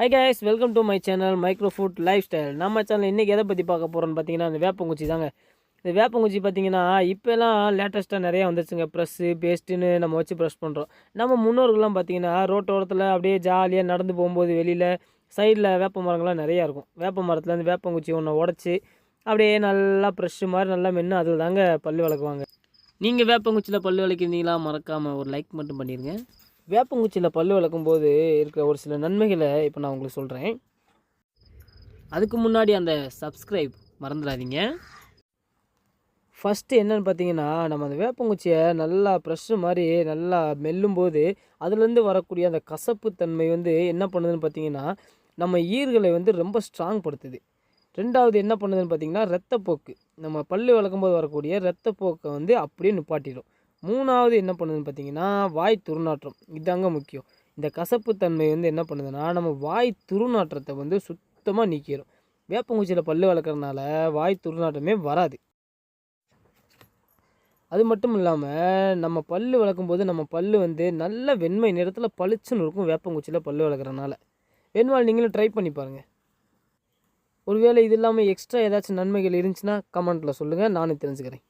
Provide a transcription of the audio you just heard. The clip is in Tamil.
Hi guys welcome to my channel micro food life style நம்ம சேனல் இன்றைக்கி எதை பற்றி பார்க்க போகிறோன்னு பார்த்தீங்கன்னா அந்த வேப்பங்குச்சி தாங்க. இந்த வேப்பங்குச்சி பார்த்தீங்கன்னா இப்போலாம் லேட்டஸ்ட்டாக நிறையா வந்துருச்சுங்க ப்ரெஸ்ஸு பேஸ்ட்டுன்னு நம்ம வச்சு ப்ரெஷ் பண்ணுறோம் நம்ம முன்னோர்கள்லாம் பார்த்தீங்கன்னா ரோட்டோரத்தில் அப்படியே ஜாலியாக நடந்து போகும்போது வெளியில் சைடில் வேப்ப மரங்கள்லாம் நிறையா இருக்கும். வேப்ப மரத்துலேருந்து வேப்பங்குச்சி ஒன்று உடச்சி அப்படியே நல்லா ப்ரெஷ்ஷு மாதிரி நல்லா மென்று அதில் தாங்க பல் விளக்குவாங்க. நீங்கள் வேப்பங்குச்சியில் பல் விளக்கிருந்தீங்களா மறக்காமல் ஒரு லைக் மட்டும் பண்ணிடுங்க வேப்பங்குச்சியில் பல் விளக்கும் போது இருக்கிற ஒரு சில நன்மைகளை இப்போ நான் உங்களுக்கு சொல்கிறேன் அதுக்கு முன்னாடி அந்த சப்ஸ்கிரைப் மறந்துடாதீங்க. ஃபஸ்ட்டு என்னன்னு பார்த்தீங்கன்னா நம்ம அந்த வேப்பங்குச்சியை நல்லா ப்ரெஷ்ஷு மாதிரி நல்லா மெல்லும் போது அதுலேருந்து வரக்கூடிய அந்த கசப்பு தன்மை வந்து என்ன பண்ணுதுன்னு பார்த்தீங்கன்னா நம்ம ஈர்களை வந்து ரொம்ப ஸ்ட்ராங் படுத்துது. ரெண்டாவது என்ன பண்ணுதுன்னு பார்த்தீங்கன்னா ரத்தப்போக்கு. நம்ம பல் வளர்க்கும்போது போது வரக்கூடிய ரத்தப்போக்கை வந்து அப்படியே நிப்பாட்டிடும் மூணாவது என்ன பண்ணுதுன்னு பார்த்தீங்கன்னா வாய் துர்நாற்றம். இதாங்க முக்கியம். இந்த கசப்பு தன்மை வந்து என்ன பண்ணுதுன்னா நம்ம வாய் துர்நாற்றத்தை வந்து சுத்தமாக நீக்கிடும் வேப்பங்குச்சியில் பல் வளர்க்குறதுனால வாய் துர்நாற்றமே வராது. அது மட்டும் இல்லாமல் நம்ம பல் வளர்க்கும்போது நம்ம பல் வந்து நல்ல வெண்மை நிறத்தில் பளிச்சுன்னு இருக்கும் வேப்பங்குச்சியில் பல் வளர்க்குறதுனால. வேணுமால் நீங்களும் ட்ரை பண்ணி பாருங்கள் ஒருவேளை இது இல்லாமல் எக்ஸ்ட்ரா ஏதாச்சும் நன்மைகள் இருந்துச்சுன்னா கமெண்ட்டில் சொல்லுங்கள் நானும் தெரிஞ்சுக்கிறேன்.